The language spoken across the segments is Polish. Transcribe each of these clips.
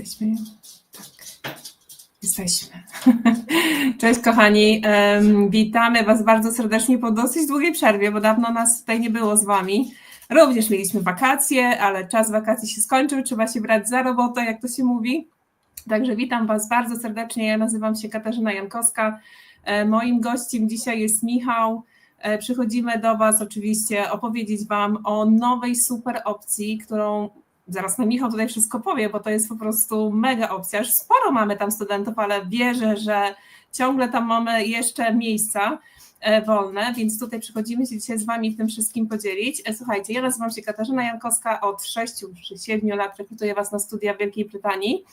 Jesteśmy. Tak. Jesteśmy. Cześć kochani. Witamy Was bardzo serdecznie po dosyć długiej przerwie, bo dawno nas tutaj nie było z Wami. Również mieliśmy wakacje, ale czas wakacji się skończył. Trzeba się brać za robotę, jak to się mówi. Także witam Was bardzo serdecznie. Ja nazywam się Katarzyna Jankowska. E, Moim gościem dzisiaj jest Michał. E, Przychodzimy do Was oczywiście opowiedzieć Wam o nowej super opcji, którą zaraz na Michał tutaj wszystko powie, bo to jest po prostu mega opcja. Już sporo mamy tam studentów, ale wierzę, że ciągle tam mamy jeszcze miejsca e, wolne, więc tutaj przychodzimy się dzisiaj z Wami w tym wszystkim podzielić. E, Słuchajcie, ja nazywam się Katarzyna Jankowska, od 6 czy 7 lat rekrutuję Was na studia w Wielkiej Brytanii.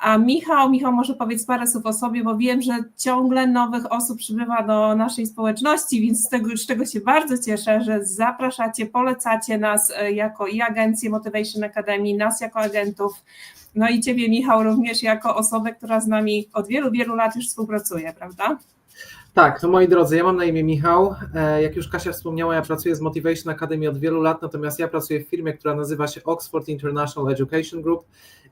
A Michał, Michał może powiedz parę słów o sobie, bo wiem, że ciągle nowych osób przybywa do naszej społeczności, więc z tego, z czego się bardzo cieszę, że zapraszacie, polecacie nas e, jako i agencję Motivation Academy, nas jako agentów, no i Ciebie Michał również jako osobę, która z nami od wielu, wielu lat już współpracuje, prawda? Tak, to moi drodzy, ja mam na imię Michał. E, Jak już Kasia wspomniała, ja pracuję z Motivation Academy od wielu lat, natomiast ja pracuję w firmie, która nazywa się Oxford International Education Group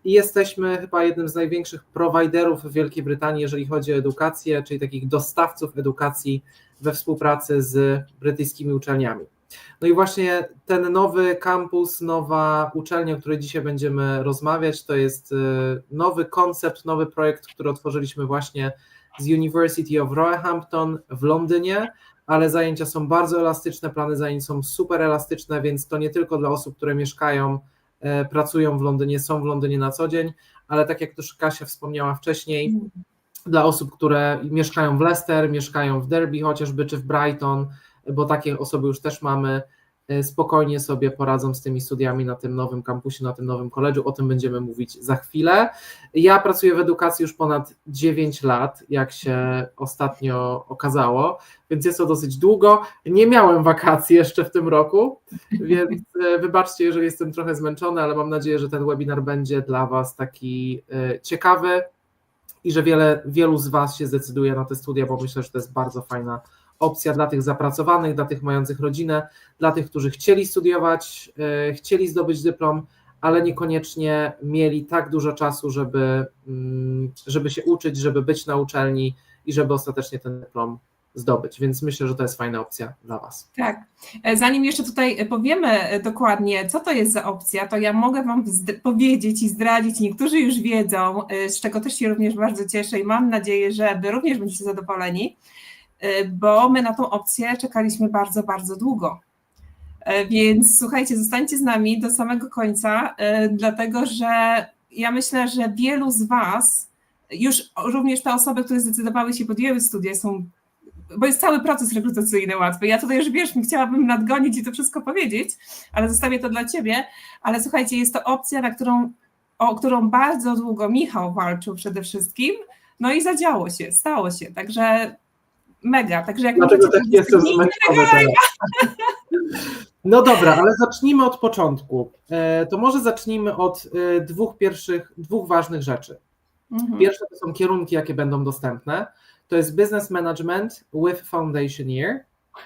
i jesteśmy chyba jednym z największych prowajderów w Wielkiej Brytanii, jeżeli chodzi o edukację, czyli takich dostawców edukacji we współpracy z brytyjskimi uczelniami. No i właśnie ten nowy kampus, nowa uczelnia, o której dzisiaj będziemy rozmawiać, to jest e, nowy koncept, nowy projekt, który otworzyliśmy właśnie z University of Roehampton w Londynie, ale zajęcia są bardzo elastyczne, plany zajęć są super elastyczne, więc to nie tylko dla osób, które mieszkają, e, pracują w Londynie, są w Londynie na co dzień, ale tak jak też Kasia wspomniała wcześniej, dla osób, które mieszkają w Leicester, mieszkają w Derby chociażby, czy w Brighton, bo takie osoby już też mamy, spokojnie sobie poradzą z tymi studiami na tym nowym kampusie, na tym nowym koledżu. O tym będziemy mówić za chwilę. Ja pracuję w edukacji już ponad 9 lat, jak się ostatnio okazało, więc jest to dosyć długo. Nie miałem wakacji jeszcze w tym roku, więc e, wybaczcie, jeżeli jestem trochę zmęczony, ale mam nadzieję, że ten webinar będzie dla Was taki e, ciekawy i że wiele, wielu z Was się zdecyduje na te studia, bo myślę, że to jest bardzo fajna opcja dla tych zapracowanych, dla tych mających rodzinę, dla tych, którzy chcieli studiować, e, chcieli zdobyć dyplom, ale niekoniecznie mieli tak dużo czasu, żeby, mm, żeby się uczyć, żeby być na uczelni i żeby ostatecznie ten dyplom zdobyć. Więc myślę, że to jest fajna opcja dla Was. Tak. E, Zanim jeszcze tutaj powiemy e, dokładnie, co to jest za opcja, to ja mogę Wam powiedzieć i zdradzić, niektórzy już wiedzą, z czego też się również bardzo cieszę i mam nadzieję, że Wy również będziecie zadowoleni, bo my na tą opcję czekaliśmy bardzo, bardzo długo. E, Więc słuchajcie, zostańcie z nami do samego końca, e, dlatego że ja myślę, że wielu z Was, już również te osoby, które zdecydowały się podjęły studia, są bo jest cały proces rekrutacyjny łatwy. Ja tutaj już wiesz, chciałabym nadgonić i to wszystko powiedzieć, ale zostawię to dla ciebie. Ale słuchajcie, jest to opcja, na którą, o którą bardzo długo Michał walczył przede wszystkim. No i zadziało się, stało się. Także mega. Także jak Dlatego też jestem zmęczony. No dobra, ale zacznijmy od początku. E, To może zacznijmy od e, dwóch pierwszych, dwóch ważnych rzeczy. Mhm. Pierwsze to są kierunki, jakie będą dostępne. To jest Business Management with Foundation Year,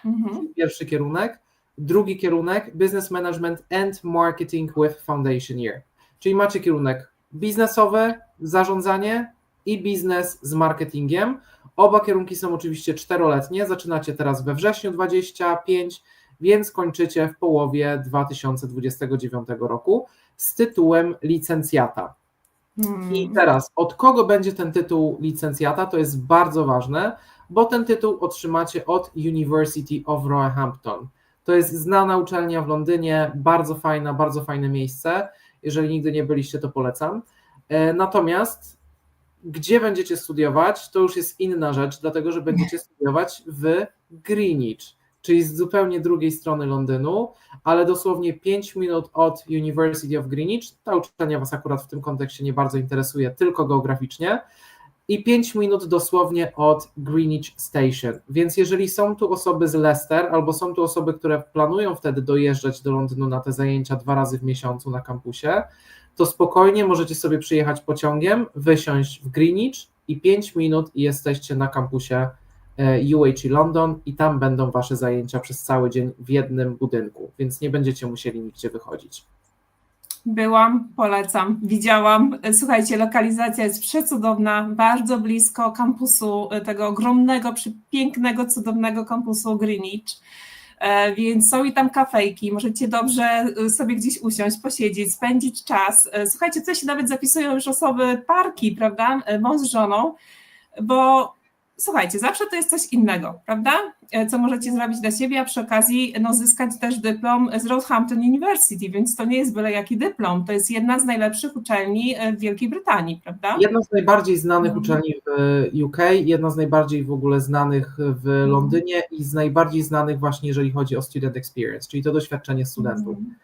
Mhm. pierwszy kierunek. Drugi kierunek Business Management and Marketing with Foundation Year. Czyli macie kierunek biznesowy, zarządzanie i biznes z marketingiem. Oba kierunki są oczywiście czteroletnie. Zaczynacie teraz we wrześniu 25, więc kończycie w połowie 2029 roku z tytułem licencjata. Mhm. I teraz, od kogo będzie ten tytuł licencjata? To jest bardzo ważne, bo ten tytuł otrzymacie od University of Roehampton. To jest znana uczelnia w Londynie, bardzo fajna, bardzo fajne miejsce. Jeżeli nigdy nie byliście, to polecam. E, Natomiast gdzie będziecie studiować, to już jest inna rzecz, dlatego że będziecie studiować w Greenwich, czyli z zupełnie drugiej strony Londynu, ale dosłownie 5 minut od University of Greenwich. Ta uczelnia Was akurat w tym kontekście nie bardzo interesuje, tylko geograficznie. I 5 minut dosłownie od Greenwich Station. Więc jeżeli są tu osoby z Leicester, albo są tu osoby, które planują wtedy dojeżdżać do Londynu na te zajęcia dwa razy w miesiącu na kampusie, to spokojnie możecie sobie przyjechać pociągiem, wysiąść w Greenwich i 5 minut i jesteście na kampusie e, UH London i tam będą Wasze zajęcia przez cały dzień w jednym budynku, więc nie będziecie musieli nigdzie wychodzić. Byłam, polecam, widziałam. Słuchajcie, lokalizacja jest przecudowna, bardzo blisko kampusu, e, tego ogromnego, pięknego, cudownego kampusu Greenwich. E, Więc są i tam kafejki, możecie dobrze e, sobie gdzieś usiąść, posiedzieć, spędzić czas. E, Słuchajcie, tutaj się nawet zapisują już osoby parki, prawda? Mąż z żoną, bo słuchajcie, zawsze to jest coś innego, prawda? E, Co możecie zrobić dla siebie, a przy okazji no, zyskać też dyplom z Roehampton University, więc to nie jest byle jaki dyplom, to jest jedna z najlepszych uczelni e, w Wielkiej Brytanii, prawda? Jedna z najbardziej znanych Mhm. uczelni w UK, jedna z najbardziej w ogóle znanych w Londynie i z najbardziej znanych właśnie jeżeli chodzi o student experience, czyli to doświadczenie studentów. Mhm.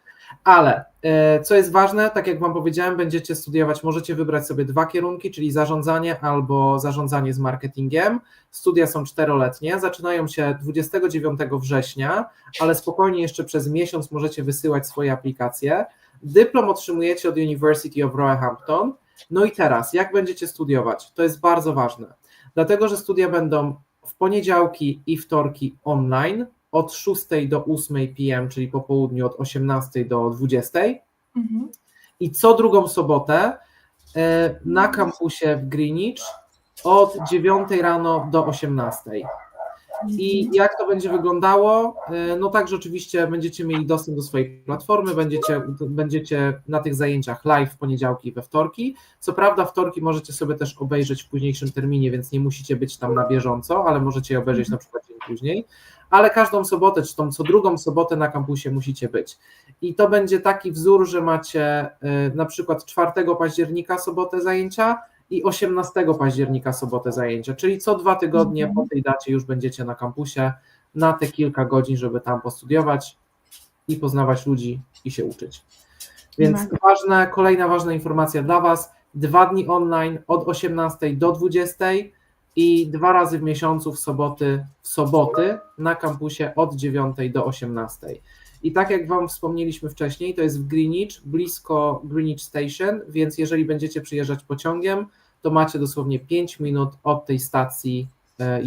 Ale e, co jest ważne, tak jak Wam powiedziałem, będziecie studiować, możecie wybrać sobie dwa kierunki, czyli zarządzanie albo zarządzanie z marketingiem. Studia są czteroletnie, zaczynają się 29 września, ale spokojnie jeszcze przez miesiąc możecie wysyłać swoje aplikacje. Dyplom otrzymujecie od University of Roehampton. No i teraz, jak będziecie studiować? To jest bardzo ważne, dlatego że studia będą w poniedziałki i wtorki online od 6 do 8 p.m., czyli po południu od 18 do 20 Mhm. i co drugą sobotę e, na kampusie w Greenwich od 9 rano do 18. I jak to będzie wyglądało? E, No tak, że oczywiście będziecie mieli dostęp do swojej platformy, będziecie, będziecie na tych zajęciach live w poniedziałki i we wtorki. Co prawda wtorki możecie sobie też obejrzeć w późniejszym terminie, więc nie musicie być tam na bieżąco, ale możecie je obejrzeć na przykład dzień później. Ale każdą sobotę, czy tą co drugą sobotę na kampusie musicie być. I to będzie taki wzór, że macie y, na przykład 4 października sobotę zajęcia i 18 października sobotę zajęcia, czyli co dwa tygodnie po tej dacie już będziecie na kampusie na te kilka godzin, żeby tam postudiować i poznawać ludzi i się uczyć. Więc Mega. ważne, kolejna ważna informacja dla Was, dwa dni online od 18 do 20 i dwa razy w miesiącu w soboty, w soboty na kampusie od 9 do 18. I tak jak Wam wspomnieliśmy wcześniej, to jest w Greenwich, blisko Greenwich Station, więc jeżeli będziecie przyjeżdżać pociągiem, to macie dosłownie 5 minut od tej stacji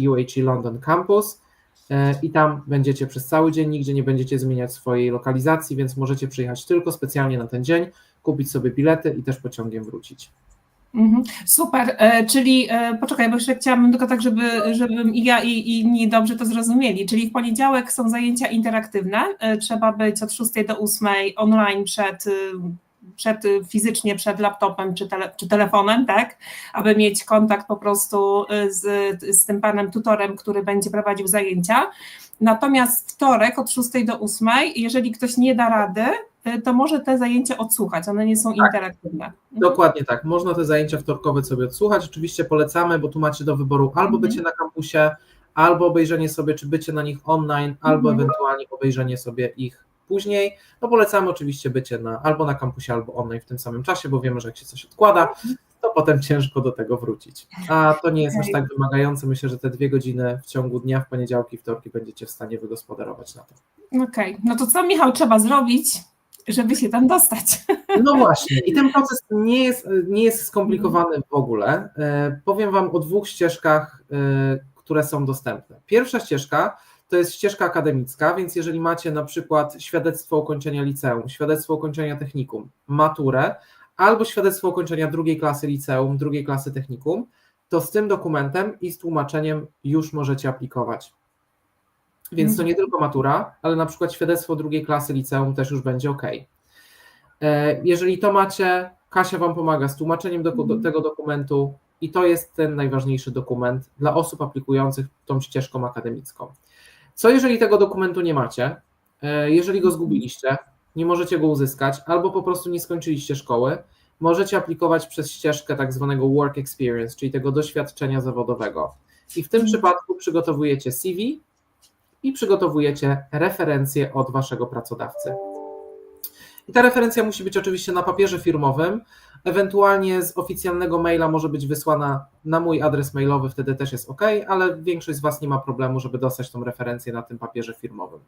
UHE London Campus e, i tam będziecie przez cały dzień, nigdzie nie będziecie zmieniać swojej lokalizacji, więc możecie przyjechać tylko specjalnie na ten dzień, kupić sobie bilety i też pociągiem wrócić. Mhm. Super, e, czyli e, poczekaj, bo jeszcze chciałabym tylko tak, żeby, żebym i ja i i inni dobrze to zrozumieli, czyli w poniedziałek są zajęcia interaktywne, trzeba być od 6 do 8 online przed, przed fizycznie przed laptopem czy, tele, czy telefonem, tak, aby mieć kontakt po prostu y, z, z tym panem tutorem, który będzie prowadził zajęcia. Natomiast wtorek od 6 do 8, jeżeli ktoś nie da rady, y, to może te zajęcia odsłuchać, one nie są interaktywne. Mhm. Dokładnie tak. Można te zajęcia wtorkowe sobie odsłuchać. Oczywiście polecamy, bo tu macie do wyboru albo Mhm. bycie na kampusie, albo obejrzenie sobie, czy bycie na nich online, albo Mhm. ewentualnie obejrzenie sobie ich później. No polecamy oczywiście bycie na, albo na kampusie, albo online w tym samym czasie, bo wiemy, że jak się coś odkłada, to potem ciężko do tego wrócić. A to nie jest aż tak wymagające. Myślę, że te dwie godziny w ciągu dnia, w poniedziałki, wtorki będziecie w stanie wygospodarować na to. Okej, no to co Michał trzeba zrobić, żeby się tam dostać? No właśnie, i ten proces nie jest, nie jest skomplikowany w ogóle. E, Powiem Wam o dwóch ścieżkach, e, które są dostępne. Pierwsza ścieżka to jest ścieżka akademicka, więc jeżeli macie na przykład świadectwo ukończenia liceum, świadectwo ukończenia technikum, maturę, albo świadectwo ukończenia drugiej klasy liceum, drugiej klasy technikum, to z tym dokumentem i z tłumaczeniem już możecie aplikować. Więc to nie tylko matura, ale na przykład świadectwo drugiej klasy liceum też już będzie ok. E, Jeżeli to macie, Kasia Wam pomaga z tłumaczeniem do, do tego dokumentu i to jest ten najważniejszy dokument dla osób aplikujących tą ścieżką akademicką. Co jeżeli tego dokumentu nie macie? E, Jeżeli go zgubiliście, nie możecie go uzyskać, albo po prostu nie skończyliście szkoły, możecie aplikować przez ścieżkę tak zwanego work experience, czyli tego doświadczenia zawodowego. I w tym przypadku przygotowujecie CV i przygotowujecie referencję od waszego pracodawcy. I ta referencja musi być oczywiście na papierze firmowym, ewentualnie z oficjalnego maila może być wysłana na mój adres mailowy, wtedy też jest OK, ale większość z Was nie ma problemu, żeby dostać tą referencję na tym papierze firmowym.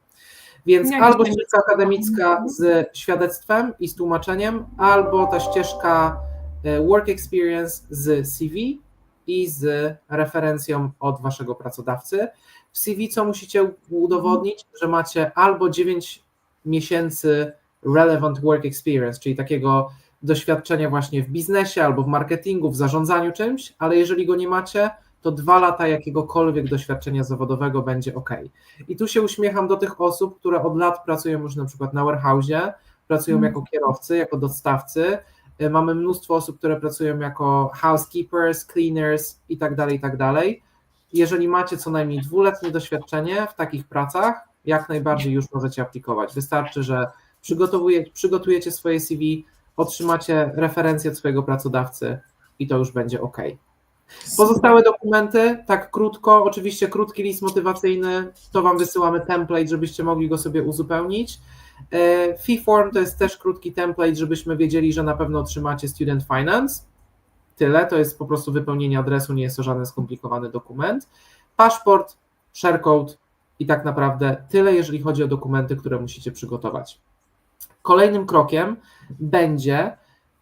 Więc Jak albo ścieżka akademicka z świadectwem i z tłumaczeniem, albo ta ścieżka e, work experience z CV i z referencją od Waszego pracodawcy. W CV co musicie udowodnić, że macie albo 9 miesięcy relevant work experience, czyli takiego doświadczenia właśnie w biznesie albo w marketingu, w zarządzaniu czymś, ale jeżeli go nie macie, to dwa lata jakiegokolwiek doświadczenia zawodowego będzie ok. I tu się uśmiecham do tych osób, które od lat pracują już na przykład na warehouse'ie, pracują Mhm. jako kierowcy, jako dostawcy. Y, Mamy mnóstwo osób, które pracują jako housekeepers, cleaners i tak dalej, i tak dalej. Jeżeli macie co najmniej dwuletnie doświadczenie w takich pracach, jak najbardziej już możecie aplikować. Wystarczy, że przygotujecie swoje CV, otrzymacie referencję od swojego pracodawcy i to już będzie ok. Pozostałe dokumenty, tak krótko, oczywiście krótki list motywacyjny, to Wam wysyłamy template, żebyście mogli go sobie uzupełnić. E, Fee form to jest też krótki template, żebyśmy wiedzieli, że na pewno otrzymacie student finance. Tyle, to jest po prostu wypełnienie adresu, nie jest to żaden skomplikowany dokument. Paszport, share code i tak naprawdę tyle, jeżeli chodzi o dokumenty, które musicie przygotować. Kolejnym krokiem będzie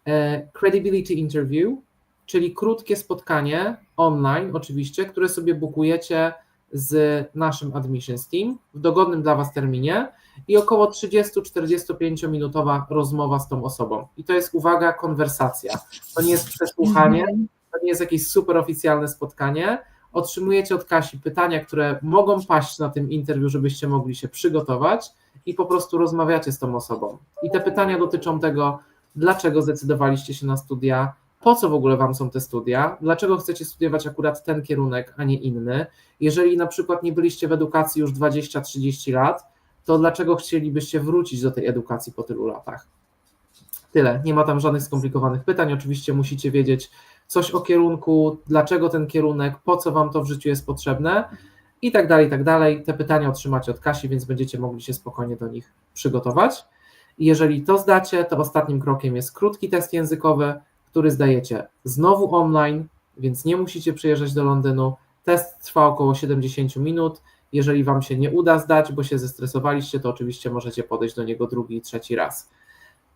e, credibility interview, czyli krótkie spotkanie online, oczywiście, które sobie bukujecie z naszym admissions team w dogodnym dla Was terminie i około 30-45 minutowa rozmowa z tą osobą. I to jest, uwaga, konwersacja. To nie jest przesłuchanie, to nie jest jakieś super oficjalne spotkanie. Otrzymujecie od Kasi pytania, które mogą paść na tym interwiu, żebyście mogli się przygotować i po prostu rozmawiacie z tą osobą. I te pytania dotyczą tego, dlaczego zdecydowaliście się na studia, po co w ogóle Wam są te studia, dlaczego chcecie studiować akurat ten kierunek, a nie inny. Jeżeli na przykład nie byliście w edukacji już 20-30 lat, to dlaczego chcielibyście wrócić do tej edukacji po tylu latach? Tyle. Nie ma tam żadnych skomplikowanych pytań. Oczywiście musicie wiedzieć coś o kierunku, dlaczego ten kierunek, po co Wam to w życiu jest potrzebne i tak dalej, i tak dalej. Te pytania otrzymacie od Kasi, więc będziecie mogli się spokojnie do nich przygotować. I jeżeli to zdacie, to ostatnim krokiem jest krótki test językowy, który zdajecie znowu online, więc nie musicie przyjeżdżać do Londynu. Test trwa około 70 minut. Jeżeli Wam się nie uda zdać, bo się zestresowaliście, to oczywiście możecie podejść do niego drugi i trzeci raz.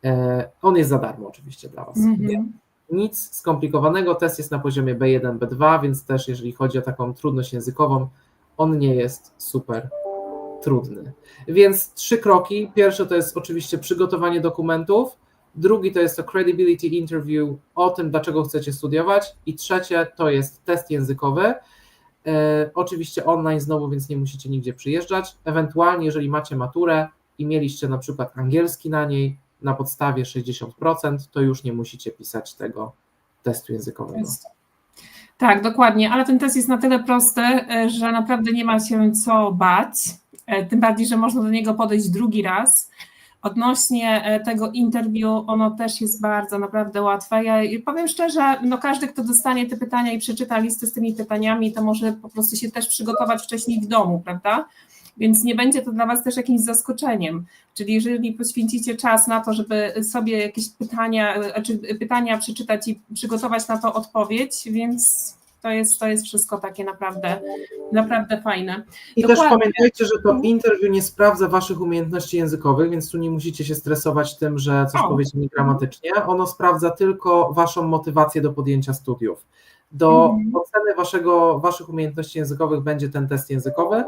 E, On jest za darmo oczywiście dla Was. Mhm. Nic skomplikowanego, test jest na poziomie B1, B2, więc też jeżeli chodzi o taką trudność językową, on nie jest super trudny. Więc trzy kroki. Pierwsze to jest oczywiście przygotowanie dokumentów, drugi to jest to credibility interview o tym, dlaczego chcecie studiować i trzecie to jest test językowy. E, oczywiście online znowu, więc nie musicie nigdzie przyjeżdżać. Ewentualnie, jeżeli macie maturę i mieliście na przykład angielski na niej na podstawie 60%, to już nie musicie pisać tego testu językowego. Tak, dokładnie, ale ten test jest na tyle prosty, e, że naprawdę nie ma się co bać. E, Tym bardziej, że można do niego podejść drugi raz. Odnośnie e, tego interwiu, ono też jest bardzo naprawdę łatwe. Ja powiem szczerze, no każdy, kto dostanie te pytania i przeczyta listę z tymi pytaniami, to może po prostu się też przygotować wcześniej w domu, prawda? Więc nie będzie to dla Was też jakimś zaskoczeniem. Czyli jeżeli poświęcicie czas na to, żeby sobie jakieś pytania, e, czy pytania przeczytać i przygotować na to odpowiedź, więc to jest, to jest wszystko takie naprawdę, naprawdę fajne. I Dokładnie. też pamiętajcie, że to interview nie sprawdza waszych umiejętności językowych, więc tu nie musicie się stresować tym, że coś O. powiecie niegramatycznie. Ono sprawdza tylko waszą motywację do podjęcia studiów. Do Mhm. oceny waszego, waszych umiejętności językowych będzie ten test językowy,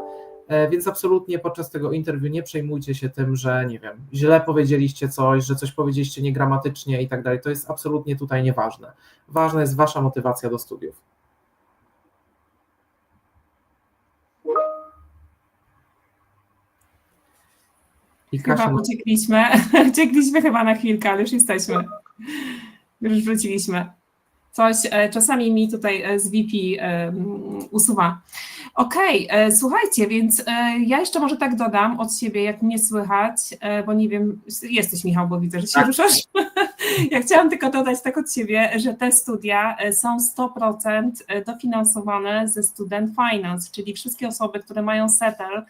więc absolutnie podczas tego interview nie przejmujcie się tym, że nie wiem, źle powiedzieliście coś, że coś powiedzieliście niegramatycznie i tak dalej. To jest absolutnie tutaj nieważne. Ważna jest wasza motywacja do studiów. I Chyba Kasia, uciekliśmy, uciekliśmy chyba na chwilkę, ale już jesteśmy. Już wróciliśmy. Coś e, czasami mi tutaj e, z VP e, usuwa. Okej, e, słuchajcie, więc e, ja jeszcze może tak dodam od siebie, jak mnie słychać, e, bo nie wiem, jesteś Michał, bo widzę, że się Tak. ruszasz. Ja chciałam tylko dodać tak od siebie, że te studia są 100% dofinansowane ze Student Finance, czyli wszystkie osoby, które mają settle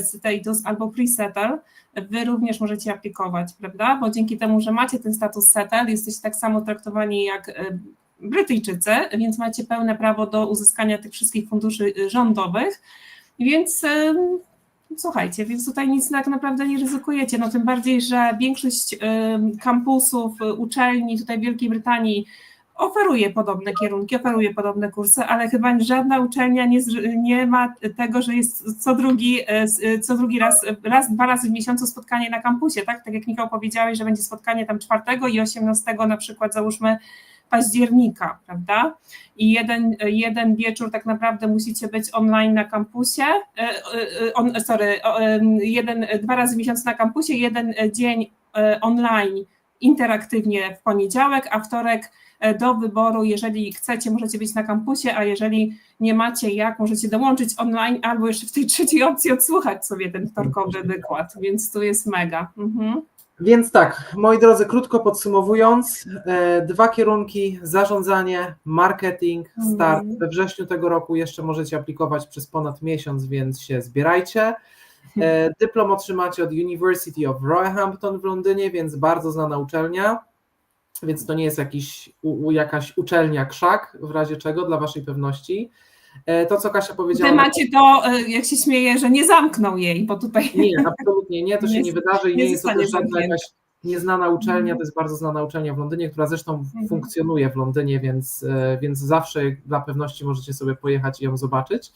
status albo pre-settle, wy również możecie aplikować, prawda? Bo dzięki temu, że macie ten status settle, jesteście tak samo traktowani jak Brytyjczycy, więc macie pełne prawo do uzyskania tych wszystkich funduszy y, rządowych. Więc em, słuchajcie, więc tutaj nic tak naprawdę nie ryzykujecie. No tym bardziej, że większość em, kampusów, y, uczelni tutaj w Wielkiej Brytanii oferuje podobne kierunki, oferuje podobne kursy, ale chyba żadna uczelnia nie, nie ma tego, że jest co drugi, co drugi raz, raz, dwa razy w miesiącu spotkanie na kampusie, tak? Tak jak Michał powiedziałeś, że będzie spotkanie tam 4 i 18 na przykład załóżmy października, prawda? I jeden, jeden wieczór tak naprawdę musicie być online na kampusie, e, e, on, sorry, jeden, dwa razy w miesiącu na kampusie, jeden dzień e, online interaktywnie w poniedziałek, a wtorek e, do wyboru, jeżeli chcecie, możecie być na kampusie, a jeżeli nie macie jak, możecie dołączyć online albo jeszcze w tej trzeciej opcji odsłuchać sobie ten wtorkowy wykład, więc tu jest mega. Mhm. Więc tak, moi drodzy, krótko podsumowując, e, dwa kierunki: zarządzanie, marketing, start Mhm. we wrześniu tego roku. Jeszcze możecie aplikować przez ponad miesiąc, więc się zbierajcie. E, dyplom otrzymacie od University of Roehampton w Londynie, więc bardzo znana uczelnia. Więc to nie jest jakiś, u, jakaś uczelnia krzak, w razie czego, dla Waszej pewności. E, to, co Kasia powiedziała. Wy macie to, e, jak się śmieję, że nie zamknął jej, bo tutaj Nie, absolutnie nie, to się Nie- nie wydarzy i nie nie jest to też żadna jakaś nieznana uczelnia, Mhm. to jest bardzo znana uczelnia w Londynie, która zresztą Mhm. funkcjonuje w Londynie, więc, e, więc zawsze dla pewności możecie sobie pojechać i ją zobaczyć,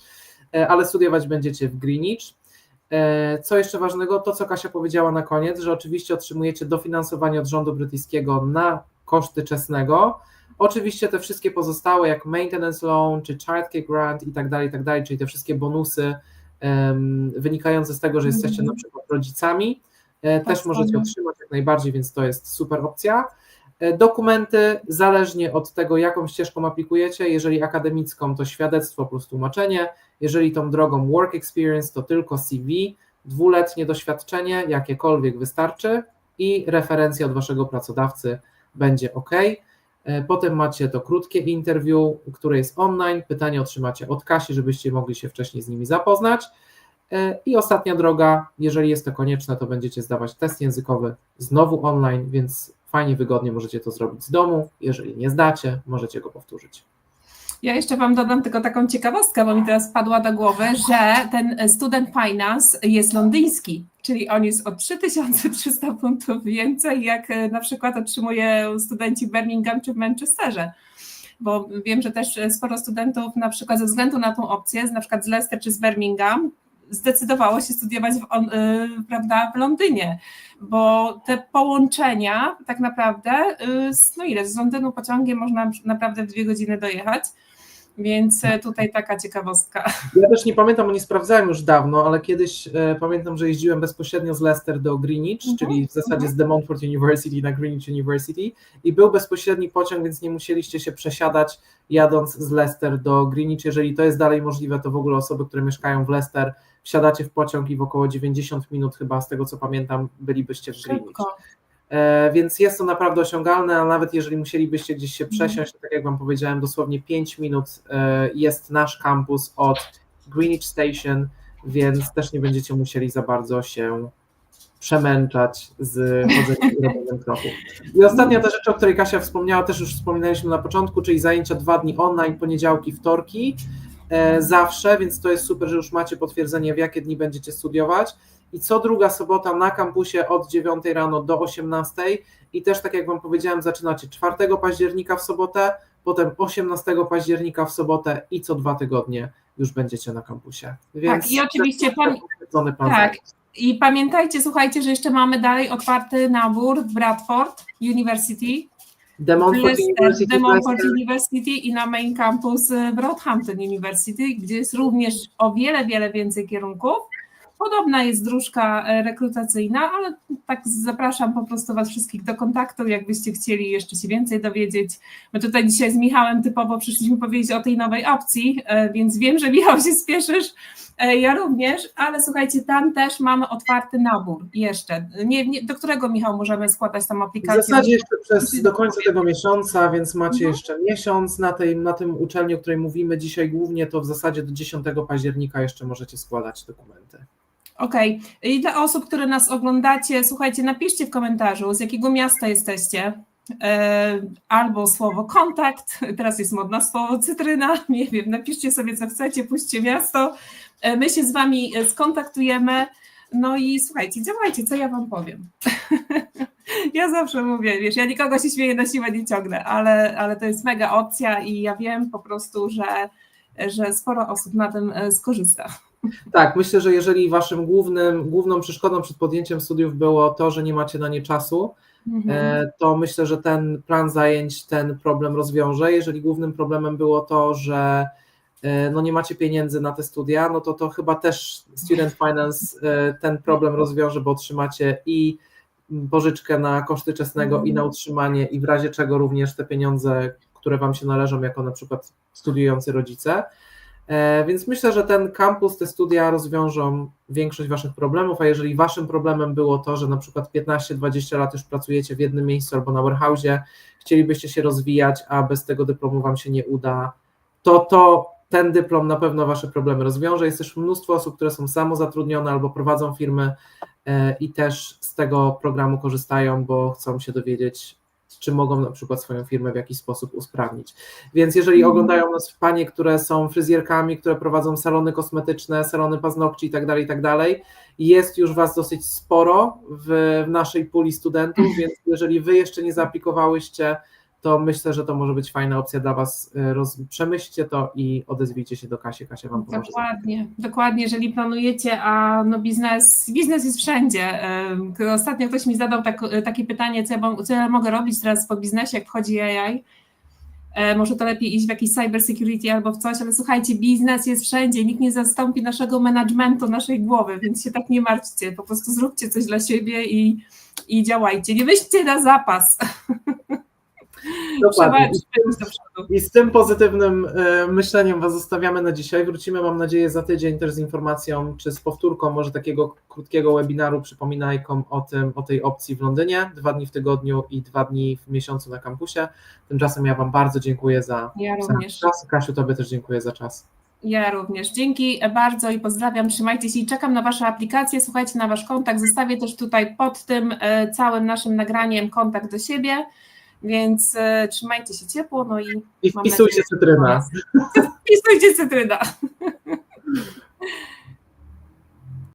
ale studiować będziecie w Greenwich. Co jeszcze ważnego, to co Kasia powiedziała na koniec, że oczywiście otrzymujecie dofinansowanie od rządu brytyjskiego na koszty czesnego. Oczywiście te wszystkie pozostałe, jak maintenance loan czy childcare grant i tak dalej, i tak dalej, czyli te wszystkie bonusy em, wynikające z tego, że jesteście Mhm. na przykład rodzicami, e, też Tak, możecie fajnie. otrzymać jak najbardziej, więc to jest super opcja. E, Dokumenty, zależnie od tego, jaką ścieżką aplikujecie, jeżeli akademicką, to świadectwo plus tłumaczenie, jeżeli tą drogą work experience, to tylko CV, dwuletnie doświadczenie, jakiekolwiek wystarczy i referencja od waszego pracodawcy będzie ok. E, Potem macie to krótkie interview, które jest online. Pytanie otrzymacie od Kasi, żebyście mogli się wcześniej z nimi zapoznać. E, I ostatnia droga, jeżeli jest to konieczne, to będziecie zdawać test językowy znowu online, więc fajnie, wygodnie możecie to zrobić z domu. Jeżeli nie zdacie, możecie go powtórzyć. Ja jeszcze Wam dodam tylko taką ciekawostkę, bo mi teraz padła do głowy, że ten student finance jest londyński, czyli on jest o 3300 funtów więcej, jak e, na przykład otrzymują studenci w Birmingham czy w Manchesterze. Bo wiem, że też sporo studentów na przykład ze względu na tą opcję, na przykład z Leicester czy z Birmingham, zdecydowało się studiować w, on, y, prawda, w Londynie, bo te połączenia tak naprawdę, y, z- no ile, z Londynu pociągiem można naprawdę w dwie godziny dojechać, więc e, tutaj taka ciekawostka. Ja też nie pamiętam, bo nie sprawdzałem już dawno, ale kiedyś e, pamiętam, że jeździłem bezpośrednio z Leicester do Greenwich, Mhm, czyli w zasadzie z The Montfort University na Greenwich University i był bezpośredni pociąg, więc nie musieliście się przesiadać jadąc z Leicester do Greenwich. Jeżeli to jest dalej możliwe, to w ogóle osoby, które mieszkają w Leicester, wsiadacie w pociąg i w około 90 minut chyba, z tego co pamiętam, bylibyście w Greenwich. Szybko. E, Więc jest to naprawdę osiągalne, a nawet jeżeli musielibyście gdzieś się Mhm. przesiąść, to tak jak Wam powiedziałem, dosłownie 5 minut e, jest nasz kampus od Greenwich Station, więc też nie będziecie musieli za bardzo się przemęczać z chodzeniem i robieniem kroków. I ostatnia ta rzecz, o której Kasia wspomniała, też już wspominaliśmy na początku, czyli zajęcia dwa dni online, poniedziałki, wtorki, e, zawsze, więc to jest super, że już macie potwierdzenie, w jakie dni będziecie studiować. I co druga sobota na kampusie od 9 rano do 18 i też tak jak Wam powiedziałem, zaczynacie 4 października w sobotę, potem 18 października w sobotę i co dwa tygodnie już będziecie na kampusie. Więc Tak, i oczywiście pan- plan tak. I pamiętajcie, słuchajcie, że jeszcze mamy dalej otwarty nabór w Bradford University, Montfort Leicester, University. University i na main campus Broadhampton University, gdzie jest również o wiele, wiele więcej kierunków. Podobna jest dróżka e, rekrutacyjna, ale tak zapraszam po prostu Was wszystkich do kontaktu, jakbyście chcieli jeszcze się więcej dowiedzieć. My tutaj dzisiaj z Michałem typowo przyszliśmy powiedzieć o tej nowej opcji, e, więc wiem, że Michał się spieszysz, e, ja również, ale słuchajcie, tam też mamy otwarty nabór jeszcze. Nie, nie, do którego Michał możemy składać tam W aplikację? zasadzie jeszcze przez do końca tego miesiąca, więc macie Mhm. jeszcze miesiąc na, tej, na tym uczelni, o której mówimy dzisiaj głównie, to w zasadzie do 10 października jeszcze możecie składać dokumenty. Okej. I dla osób, które nas oglądacie, słuchajcie, napiszcie w komentarzu, z jakiego miasta jesteście. E, Albo słowo kontakt, teraz jest modne słowo cytryna, nie wiem, napiszcie sobie co chcecie, puśćcie miasto, E, my się z Wami e, skontaktujemy, no i słuchajcie, działajcie, co ja Wam powiem. Ja zawsze mówię, wiesz, ja nikogo się śmieję na siłę nie ciągnę, ale, ale to jest mega opcja i ja wiem po prostu, że, że sporo osób na tym skorzysta. Tak, myślę, że jeżeli waszym głównym, główną przeszkodą przed podjęciem studiów było to, że nie macie na nie czasu, Mhm. e, to myślę, że ten plan zajęć ten problem rozwiąże. Jeżeli głównym problemem było to, że e, no nie macie pieniędzy na te studia, no to to chyba też Student Finance e, ten problem rozwiąże, bo otrzymacie i pożyczkę na koszty czesnego i na utrzymanie i w razie czego również te pieniądze, które wam się należą jako na przykład studiujący rodzice. E, Więc myślę, że ten kampus, te studia rozwiążą większość Waszych problemów, a jeżeli Waszym problemem było to, że na przykład 15-20 lat już pracujecie w jednym miejscu albo na warehouse'ie, chcielibyście się rozwijać, a bez tego dyplomu Wam się nie uda, to to ten dyplom na pewno Wasze problemy rozwiąże. Jest też mnóstwo osób, które są samozatrudnione albo prowadzą firmy e, i też z tego programu korzystają, bo chcą się dowiedzieć, czy mogą na przykład swoją firmę w jakiś sposób usprawnić. Więc jeżeli Mhm. oglądają nas panie, które są fryzjerkami, które prowadzą salony kosmetyczne, salony paznokci i tak dalej, i tak dalej, jest już Was dosyć sporo w, w naszej puli studentów, więc jeżeli Wy jeszcze nie zaaplikowałyście, to myślę, że to może być fajna opcja dla Was. E, Roz, przemyślcie to i odezwijcie się do Kasi. Kasia Wam pomoże. Dokładnie, dokładnie, jeżeli planujecie, a no biznes, biznes jest wszędzie. Ostatnio ktoś mi zadał tak, takie pytanie, co ja, mo- co ja mogę robić teraz po biznesie, jak wchodzi AI. E, Może to lepiej iść w jakiś cyber security albo w coś, ale słuchajcie, biznes jest wszędzie, nikt nie zastąpi naszego managementu, naszej głowy, więc się tak nie martwcie, po prostu zróbcie coś dla siebie i, i działajcie. Nie myślcie na zapas, Dokładnie. I z tym pozytywnym e, myśleniem Was zostawiamy na dzisiaj. Wrócimy, mam nadzieję, za tydzień też z informacją, czy z powtórką może takiego krótkiego webinaru przypominajką o, tym, o tej opcji w Londynie, dwa dni w tygodniu i dwa dni w miesiącu na kampusie. Tymczasem ja Wam bardzo dziękuję za Ja również. czas. Kasiu, Tobie też dziękuję za czas. Ja również. Dzięki bardzo i pozdrawiam. Trzymajcie się i czekam na Wasze aplikacje. Słuchajcie na Wasz kontakt. Zostawię też tutaj pod tym e, całym naszym nagraniem kontakt do siebie, więc e, trzymajcie się ciepło, no i. I wpisujcie cytryna. Wpisujcie cytryna.